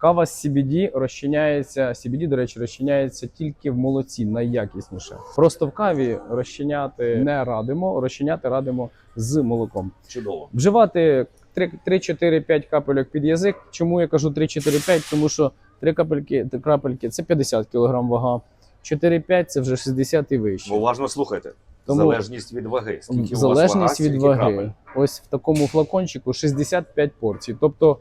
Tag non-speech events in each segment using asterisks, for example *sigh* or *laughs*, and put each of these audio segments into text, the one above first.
Кава з CBD розчиняється. CBD, до речі, розчиняється тільки в молоці, найякісніше. Просто в каві розчиняти не радимо, розчиняти радимо з молоком. Чудово. Вживати 3-4-5 капельок під язик. Чому я кажу 3-4-5? Тому що 3 капельки, крапельки це 50 кг вага. 4-5 це вже 60 і вище. Уважно слухайте. Тому- Залежність від ваги. Скільки у вас Залежність вага, від ваги. крапель. Ось в такому флакончику 65 порцій. Тобто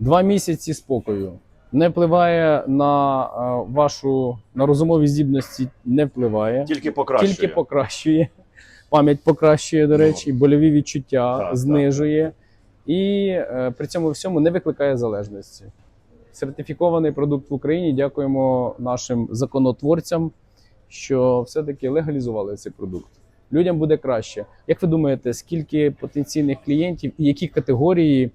2 місяці спокою. Не впливає на е, вашу на розумові здібності, не впливає. Тільки покращує. Тільки покращує. Пам'ять покращує, до Ну. речі, больові відчуття Так, знижує і е, при цьому всьому не викликає залежності. Сертифікований продукт в Україні. Дякуємо нашим законотворцям, що все-таки легалізували цей продукт. Людям буде краще. Як ви думаєте, скільки потенційних клієнтів і які категорії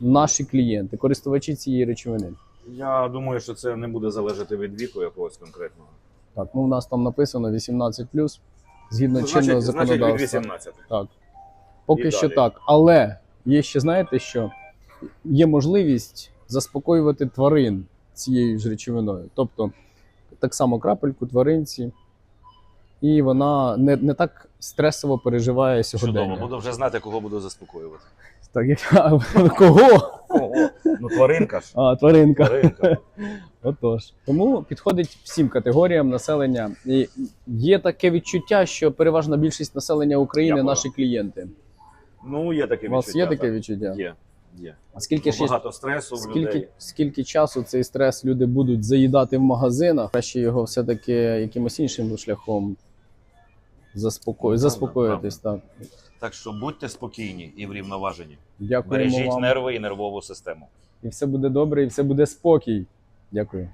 наші клієнти, користувачі цієї речовини? Я думаю, що це не буде залежати від віку якогось конкретного. Так, ну в нас там написано 18 згідно Ну, чинного значить, значить, від 18. Так. Поки І що далі. так. Але є ще, знаєте, що є можливість заспокоювати тварин цією ж речовиною. Тобто, так само крапельку тваринці, і вона не, не так стресово переживає сьогодення. Чудово, буду вже знати, кого буду заспокоювати. Так, як... *laughs* Кого? Ого, ну тваринка ж. А, тваринка. Тваринка. *laughs* Отож. Тому підходить всім категоріям населення. І є таке відчуття, що переважна більшість населення України Дякую. наші клієнти. Ну, є таке У вас відчуття. є таке так. відчуття? Є. Є. А скільки ж Багато стресу в Скільки, людей. скільки часу цей стрес люди будуть заїдати в магазинах, краще його все-таки якимось іншим шляхом заспоко... Правда, заспокоїтись. Так. Так що будьте спокійні і врівноважені. Дякуємо Бережіть вам. нерви і нервову систему. І все буде добре, і все буде спокій. Дякую.